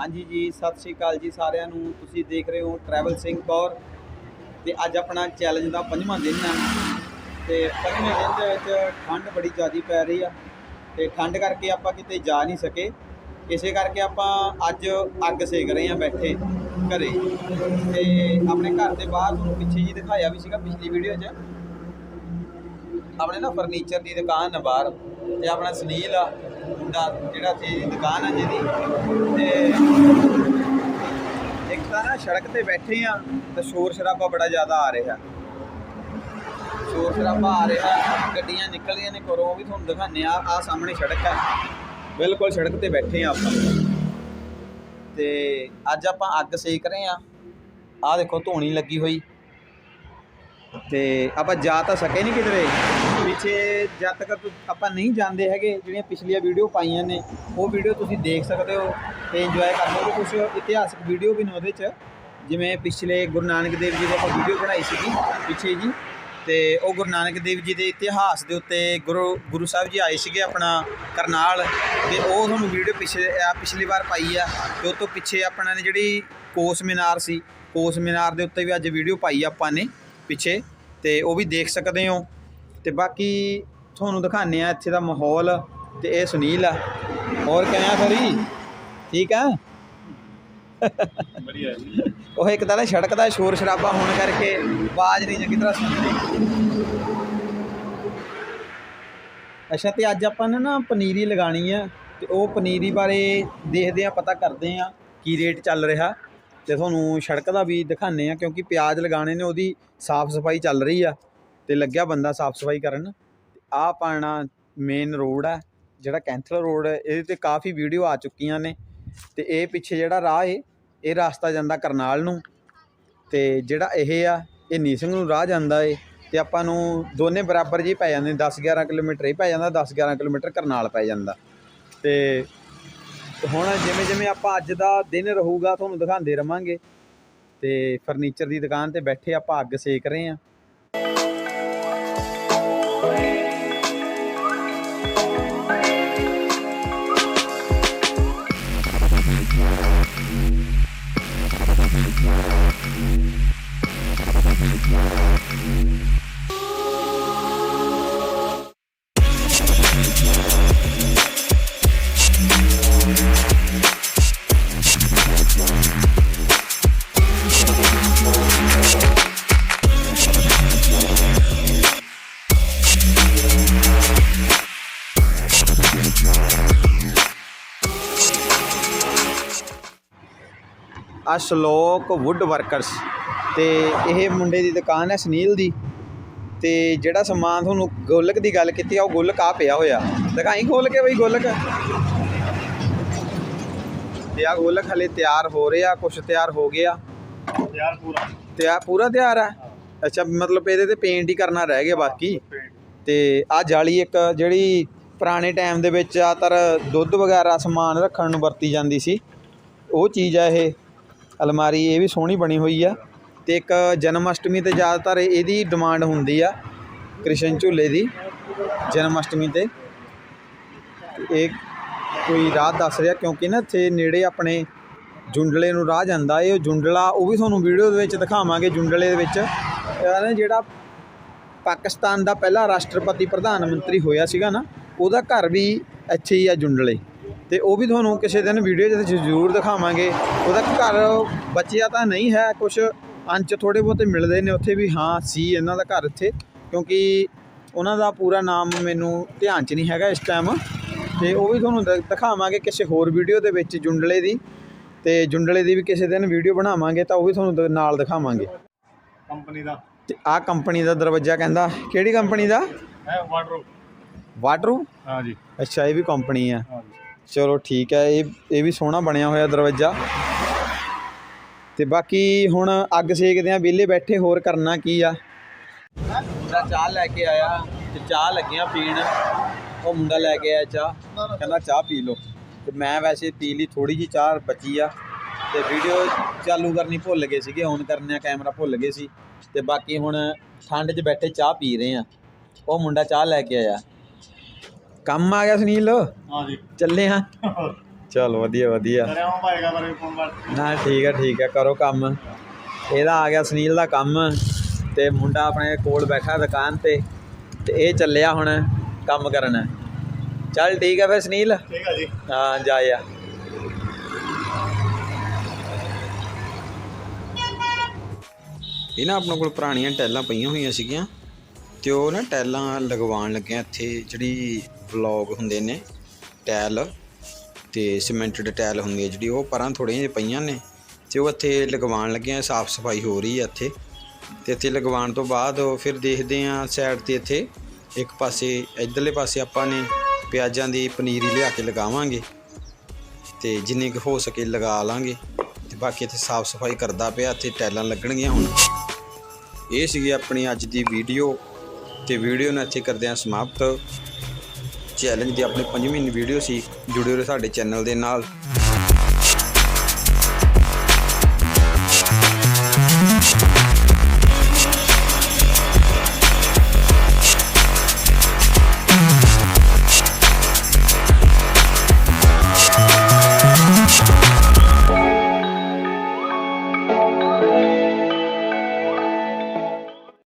ਹਾਂਜੀ ਜੀ, ਸਤਿ ਸ਼੍ਰੀ ਅਕਾਲ ਜੀ ਸਾਰਿਆਂ ਨੂੰ। ਤੁਸੀਂ ਦੇਖ ਰਹੇ ਹੋ ਟਰੈਵਲ ਸਿੰਘ ਕੌਰ ਤੇ ਅੱਜ ਆਪਣਾ ਚੈਲੰਜ ਦਾ ਪੰਜਵਾਂ ਦਿਨ ਹੈ ਤੇ ਪੰਜਵੇਂ ਦਿਨ ਦੇ ਵਿੱਚ ਠੰਡ ਬੜੀ ਜ਼ਿਆਦੀ ਪੈ ਰਹੀ ਆ। ਤੇ ਠੰਡ ਕਰਕੇ ਆਪਾਂ ਕਿਤੇ ਜਾ ਨਹੀਂ ਸਕੇ। ਇਸੇ ਕਰਕੇ ਆਪਾਂ ਅੱਜ ਅੱਗ ਸੇਕ ਰਹੇ ਆ ਬੈਠੇ ਘਰੇ। ਤੇ ਆਪਣੇ ਘਰ ਦੇ ਬਾਹਰ ਤੁਹਾਨੂੰ ਪਿੱਛੇ ਜੀ ਦਿਖਾਇਆ ਵੀ ਸੀਗਾ ਪਿਛਲੀ ਵੀਡੀਓ 'ਚ। ਆਪਣੇ ਨਾ ਫਰਨੀਚਰ ਦੀ ਦੁਕਾਨ ਬਾਹਰ। ਤੇ ਆਪਣਾ ਸੁਨੀਲ ਆ। ਦਾ ਜਿਹੜਾ ਸੀ, ਦੁਕਾਨ ਹੈ ਜਿਹਦੀ। ਤੇ ਇੱਕ ਤਾਂ ਨਾ ਸੜਕ ਤੇ ਬੈਠੇ ਆ ਤੇ ਸ਼ੋਰ ਸ਼ਰਾਬਾ ਬੜਾ ਜ਼ਿਆਦਾ ਆ ਰਿਹਾ। ਸ਼ੋਰ ਸ਼ਰਾਬਾ ਆ ਰਿਹਾ, ਗੱਡੀਆਂ ਨਿਕਲ ਨੇ ਘਰੋਂ ਵੀ ਤੁਹਾਨੂੰ ਦਿਖਾਉਂਦੇ ਆ ਆ ਸਾਹਮਣੇ ਸੜਕ ਹੈ ਬਿਲਕੁਲ ਸੜਕ ਤੇ ਬੈਠੇ ਆ ਆਪਾਂ। ਤੇ ਅੱਜ ਆਪਾਂ ਅੱਗ ਸੇਕ ਰਹੇ ਆ। ਆ ਦੇਖੋ, ਧੋਣੀ ਲੱਗੀ ਹੋਈ। ਤੇ ਆਪਾਂ ਜਾ ਤਾਂ ਸਕੇ ਨਹੀਂ ਕਿਧਰੇ। ਪਿੱਛੇ ਜਦ ਤੱਕ ਆਪਾਂ ਨਹੀਂ ਜਾਣਦੇ ਹੈਗੇ ਜਿਹੜੀਆਂ ਪਿਛਲੀਆਂ ਵੀਡੀਓ ਪਾਈਆਂ ਨੇ, ਉਹ ਵੀਡੀਓ ਤੁਸੀਂ ਦੇਖ ਸਕਦੇ ਹੋ ਤੇ ਇੰਜੋਏ ਕਰ ਸਕਦੇ ਹੋ ਕੁਝ ਇਤਿਹਾਸਕ ਵੀਡੀਓ ਵੀ ਨੇ ਉਹਦੇ 'ਚ। ਜਿਵੇਂ ਪਿਛਲੇ ਗੁਰੂ ਨਾਨਕ ਦੇਵ ਜੀ ਦੀ ਆਪਾਂ ਵੀਡੀਓ ਬਣਾਈ ਸੀਗੀ ਪਿੱਛੇ ਜੀ ਤੇ ਉਹ ਗੁਰੂ ਨਾਨਕ ਦੇਵ ਜੀ ਦੇ ਇਤਿਹਾਸ ਦੇ ਉੱਤੇ ਗੁਰੂ ਗੁਰੂ ਸਾਹਿਬ ਜੀ ਆਏ ਸੀਗੇ ਆਪਣਾ ਕਰਨਾਲ ਤੇ ਉਹ ਤੁਹਾਨੂੰ ਵੀਡੀਓ ਪਿਛਲੇ ਪਿਛਲੀ ਵਾਰ ਪਾਈ ਆ ਤੇ ਉਹ ਤੋਂ ਪਿੱਛੇ ਆਪਣਾ ਨੇ ਜਿਹੜੀ ਕੋਸ ਮੀਨਾਰ ਸੀ, ਕੋਸ ਮੀਨਾਰ ਦੇ ਉੱਤੇ ਵੀ ਅੱਜ ਵੀਡੀਓ ਪਾਈ ਆਪਾਂ ਨੇ ਪਿੱਛੇ ਤੇ ਉਹ ਵੀ ਦੇਖ ਸਕਦੇ ਹੋ। ਤੇ ਬਾਕੀ ਤੁਹਾਨੂੰ ਦਿਖਾਉਂਦੇ ਆ ਇੱਥੇ ਦਾ ਮਾਹੌਲ ਤੇ ਇਹ ਸੁਨੀਲ ਆ। ਹੋਰ ਕਿਵੇਂ ਆ ਫਰੀ ਠੀਕ ਆ? ਵਧੀਆ ਉਹ ਇੱਕ ਤਾਂ ਨਾ ਸੜਕ ਦਾ ਸ਼ੋਰ ਸ਼ਰਾਬਾ ਹੋਣ ਕਰਕੇ ਆਵਾਜ਼ ਨਹੀਂ ਚੰਗੀ ਤਰ੍ਹਾਂ ਸੁਣਦੀ। ਅੱਛਾ ਤੇ ਅੱਜ ਆਪਾਂ ਨੇ ਨਾ ਪਨੀਰੀ ਲਗਾਣੀ ਆ ਤੇ ਉਹ ਪਨੀਰੀ ਬਾਰੇ ਦੇਖਦੇ ਆ ਪਤਾ ਕਰਦੇ ਆ ਕੀ ਰੇਟ ਚੱਲ ਰਿਹਾ। ਤੇ ਤੁਹਾਨੂੰ ਸੜਕ ਦਾ ਵੀ ਦਿਖਾਣੇ ਆ ਕਿਉਂਕਿ ਪਿਆਜ਼ ਲਗਾਣੇ ਨੇ ਉਹਦੀ ਸਾਫ਼ ਸਫ਼ਾਈ ਚੱਲ ਰਹੀ ਆ। ਤੇ ਲੱਗਿਆ ਬੰਦਾ ਸਾਫ਼ ਸਫ਼ਾਈ ਕਰਨ। ਆ ਪਾਣਾ ਮੇਨ ਰੋਡ ਆ, ਜਿਹੜਾ ਕੈਂਥਲ ਰੋਡ ਹੈ ਇਹਦੇ ਤੇ ਕਾਫੀ ਵੀਡੀਓ ਆ ਚੁੱਕੀਆਂ ਨੇ। ਤੇ ਇਹ ਪਿੱਛੇ ਜਿਹੜਾ ਰਾਹ ਏ, ਇਹ ਰਸਤਾ ਜਾਂਦਾ ਕਰਨਾਲ ਨੂੰ। ਤੇ ਜਿਹੜਾ ਇਹ ਆ, ਇਹ ਨੀਸਿੰਗ ਨੂੰ ਰਾਹ ਜਾਂਦਾ ਏ। ਤੇ ਆਪਾਂ ਨੂੰ ਦੋਨੇ ਬਰਾਬਰ ਜੀ ਪੈ ਜਾਂਦੇ 10 11 ਕਿਲੋਮੀਟਰ ਹੀ ਪੈ ਜਾਂਦਾ 10 11 ਕਿਲੋਮੀਟਰ ਕਰਨਾਲ ਪੈ ਜਾਂਦਾ। ਤੇ ਹੁਣ ਜਿਵੇਂ ਜਿਵੇਂ ਆਪਾਂ ਅੱਜ ਦਾ ਦਿਨ ਰਹੂਗਾ, ਤੁਹਾਨੂੰ ਦਿਖਾਉਂਦੇ ਰਵਾਂਗੇ। ਤੇ ਫਰਨੀਚਰ ਦੀ ਦੁਕਾਨ ਤੇ ਬੈਠੇ ਆਪਾਂ ਅੱਗ ਸੇਕ ਰਹੇ ਆ। अश्लोक वुड वर्कर्स ਤੇ ਇਹ ਮੁੰਡੇ ਦੀ ਦੁਕਾਨ ਹੈ ਸੁਨੀਲ ਦੀ। ਤੇ ਜਿਹੜਾ ਸਮਾਨ ਤੁਹਾਨੂੰ ਗੋਲਕ ਦੀ ਗੱਲ ਕੀਤੀ ਆ ਉਹ ਗੋਲਕ ਆ ਪਿਆ ਹੋਇਆ। ਦਿਖਾਈ ਖੋਲ ਕੇ ਬਈ ਗੋਲਕ? ਤੇ ਆ ਗੋਲਕ ਹਲੇ ਤਿਆਰ ਹੋ ਰਿਹਾ ਕੁਝ ਤਿਆਰ ਹੋ ਗਿਆ। ਯਾਰ ਪੂਰਾ। ਤਿਆਰ ਪੂਰਾ ਤਿਆਰ ਆ ਅੱਛਾ ਮਤਲਬ ਇਹਦੇ ਤੇ ਪੇਂਟ ਹੀ ਕਰਨਾ ਰਹਿ ਗਿਆ ਬਾਕੀ। ਤੇ ਆ ਜਾਲੀ ਇੱਕ ਜਿਹੜੀ ਪੁਰਾਣੇ ਟਾਈਮ ਦੇ ਵਿੱਚ ਆਤਰ ਦੁੱਧ ਵਗੈਰਾ ਸਮਾਨ ਰੱਖਣ ਨੂੰ ਵਰਤੀ ਜਾਂਦੀ ਸੀ। ਉਹ ਚੀਜ਼ ਆ ਇਹ। ਅਲਮਾਰੀ ਇਹ ਵੀ ਸੋਹਣੀ ਬਣੀ ਹੋਈ ਆ। ਤੇ ਇੱਕ ਜਨਮ ਅਸ਼ਟਮੀ ਤੇ ਜ਼ਿਆਦਾਤਰ ਇਹਦੀ ਡਿਮਾਂਡ ਹੁੰਦੀ ਆ ਕ੍ਰਿਸ਼ਨ ਝੂਲੇ ਦੀ ਜਨਮ ਅਸ਼ਟਮੀ ਤੇ। ਇਹ ਕੋਈ ਰਾਹ ਦੱਸ ਰਿਹਾ ਕਿਉਂਕਿ ਨਾ ਇੱਥੇ ਨੇੜੇ ਆਪਣੇ ਜੁੰਡਲੇ ਨੂੰ ਰਾਹ ਜਾਂਦਾ, ਇਹ ਜੁੰਡਲਾ ਉਹ ਵੀ ਤੁਹਾਨੂੰ ਵੀਡੀਓ ਦੇ ਵਿੱਚ ਦਿਖਾਵਾਂਗੇ, ਜੁੰਡਲੇ ਦੇ ਵਿੱਚ। ਨਾ ਜਿਹੜਾ ਪਾਕਿਸਤਾਨ ਦਾ ਪਹਿਲਾ ਰਾਸ਼ਟਰਪਤੀ ਪ੍ਰਧਾਨ ਮੰਤਰੀ ਹੋਇਆ ਸੀਗਾ ਨਾ, ਉਹਦਾ ਘਰ ਵੀ ਇੱਥੇ ਹੀ ਆ ਜੁੰਡਲੇ। ਤੇ ਉਹ ਵੀ ਤੁਹਾਨੂੰ ਕਿਸੇ ਦਿਨ ਵੀਡੀਓ 'ਚ ਜ਼ਰੂਰ ਦਿਖਾਵਾਂਗੇ। ਉਹਦਾ ਘਰ ਬਚਿਆ ਤਾਂ ਨਹੀਂ ਹੈ ਕੁਝ ਅੰਚ ਥੋੜੇ ਬਹੁਤੇ ਮਿਲਦੇ ਨੇ ਉੱਥੇ ਵੀ ਹਾਂ ਸੀ ਇਹਨਾਂ ਦਾ ਘਰ ਇੱਥੇ ਕਿਉਂਕਿ ਉਹਨਾਂ ਦਾ ਪੂਰਾ ਨਾਮ ਮੈਨੂੰ ਧਿਆਨ 'ਚ ਨਹੀਂ ਹੈਗਾ ਇਸ ਟਾਈਮ ਤੇ ਉਹ ਵੀ ਤੁਹਾਨੂੰ ਦਿਖਾਵਾਂਗੇ ਕਿਸੇ ਹੋਰ ਵੀਡੀਓ ਦੇ ਵਿੱਚ ਜੁੰਡਲੇ ਦੀ ਤੇ ਜੁੰਡਲੇ ਦੀ ਵੀ ਕਿਸੇ ਦਿਨ ਵੀਡੀਓ ਬਣਾਵਾਂਗੇ ਤਾਂ ਉਹ ਵੀ ਤੁਹਾਨੂੰ ਨਾਲ ਦਿਖਾਵਾਂਗੇ। ਕੰਪਨੀ ਦਾ। ਤੇ ਆਹ ਕੰਪਨੀ ਦਾ ਦਰਵਾਜ਼ਾ ਕਹਿੰਦਾ ਕਿਹੜੀ ਕੰਪਨੀ ਦਾ? ਹੈ ਵਾਟਰ ਵਾਟਰੂ ਹਾਂ ਜੀ। ਅੱਛਾ ਇਹ ਵੀ ਕੰਪਨੀ ਆ। ਚਲੋ ਠੀਕ ਹੈ ਇਹ ਇਹ ਵੀ ਸੋਹਣਾ ਬਣਿਆ ਹੋਇਆ ਦਰਵਾਜ਼ਾ। ਤੇ ਬਾਕੀ ਹੁਣ ਅੱਗ ਸੇਕਦੇ ਆ ਵਿਹਲੇ ਬੈਠੇ ਹੋਰ ਕਰਨਾ ਕੀ ਆ? ਮੁੰਡਾ ਚਾਹ ਲੈ ਕੇ ਆਇਆ ਤੇ ਚਾਹ ਲੱਗਿਆ ਪੀਣ। ਉਹ ਮੁੰਡਾ ਲੈ ਕੇ ਆਇਆ ਚਾਹ। ਕਹਿੰਦਾ ਚਾਹ ਪੀ ਲਓ। ਤੇ ਮੈਂ ਵੈਸੇ ਪੀ ਲਈ ਥੋੜੀ ਜੀ ਚਾਹ ਬਚੀ ਆ। ਤੇ ਵੀਡੀਓ ਚਾਲੂ ਕਰਨੀ ਭੁੱਲ ਗਏ ਸੀਗੇ ਔਨ ਕਰਨੇ ਆ ਕੈਮਰਾ ਭੁੱਲ ਗਏ ਸੀ। ਤੇ ਬਾਕੀ ਹੁਣ ਠੰਡ 'ਚ ਬੈਠੇ ਚਾਹ ਪੀ ਰਹੇ ਆ। ਉਹ ਮੁੰਡਾ ਚਾਹ ਲੈ ਕੇ ਆਇਆ। ਕੰਮ ਆ ਗਿਆ ਸੁਨੀਲ? ਹਾਂ ਜੀ। ਚੱਲੇ ਹਾਂ। ਚਲ ਵਧੀਆ ਵਧੀਆ। ਕਰਿਆ ਬਾਰੇ ਫੋਨ ਨਾ ਠੀਕ ਹੈ ਠੀਕ ਹੈ ਕਰੋ ਕੰਮ। ਇਹਦਾ ਆ ਗਿਆ ਸੁਨੀਲ ਦਾ ਕੰਮ ਤੇ ਮੁੰਡਾ ਆਪਣੇ ਕੋਲ ਬੈਠਾ ਦੁਕਾਨ ਤੇ ਤੇ ਇਹ ਚੱਲਿਆ ਹੁਣ ਕੰਮ ਕਰਨ। ਚੱਲ ਠੀਕ ਹੈ ਫਿਰ ਸੁਨੀਲ? ਠੀਕ ਆ ਜੀ। ਹਾਂ ਜਾ ਆ ਇਹ ਨਾ ਆਪਣੇ ਕੋਲ ਪੁਰਾਣੀਆਂ ਟੈਲਾਂ ਪਈਆਂ ਹੋਈਆਂ ਸੀਗੀਆਂ ਤੇ ਉਹ ਨਾ ਟੈਲਾਂ ਲਗਵਾਉਣ ਲੱਗੇ ਆ ਇੱਥੇ ਜਿਹੜੀ ਬਲੌਗ ਹੁੰਦੇ ਨੇ ਟੈਲ। ਤੇ ਸੀਮੈਂਟਡ ਟਾਇਲ ਹੁੰਦੀ ਹੈ ਜਿਹੜੀ ਉਹ ਪਰਾਂ ਥੋੜ੍ਹੀਆਂ ਜਿਹੀਆਂ ਪਈਆਂ ਨੇ ਤੇ ਉਹ ਇੱਥੇ ਲਗਵਾਉਣ ਲੱਗੇ ਆ, ਸਾਫ਼ ਸਫ਼ਾਈ ਹੋ ਰਹੀ ਹੈ ਇੱਥੇ। ਤੇ ਇੱਥੇ ਲਗਵਾਉਣ ਤੋਂ ਬਾਅਦ ਫਿਰ ਦੇਖਦੇ ਆ ਸਾਈਡ ਤੇ ਇੱਥੇ ਇੱਕ ਪਾਸੇ, ਇਧਰਲੇ ਪਾਸੇ ਆਪਾਂ ਨੇ ਪਿਆਜ਼ਾਂ ਦੀ ਪਨੀਰੀ ਲਿਆ ਕੇ ਲਗਾਵਾਂਗੇ ਤੇ ਜਿੰਨੇ ਕੁ ਹੋ ਸਕੇ ਲਗਾ ਲਾਂਗੇ ਤੇ ਬਾਕੀ ਇੱਥੇ ਸਾਫ਼ ਸਫ਼ਾਈ ਕਰਦਾ ਪਿਆ, ਇੱਥੇ ਟੈਲਾਂ ਲੱਗਣਗੀਆਂ ਹੁਣ। ਇਹ ਸੀਗੀ ਆਪਣੀ ਅੱਜ ਦੀ ਵੀਡੀਓ ਤੇ ਵੀਡੀਓ ਨੂੰ ਇੱਥੇ ਕਰਦੇ ਹਾਂ ਸਮਾਪਤ। ਚੈਲੰਜ ਦੀ ਆਪਣੀ ਪੰਜਵੀਂ ਵੀਡੀਓ ਸੀ ਜੁੜਿਓ ਰਹੇ ਸਾਡੇ ਚੈਨਲ ਦੇ ਨਾਲ।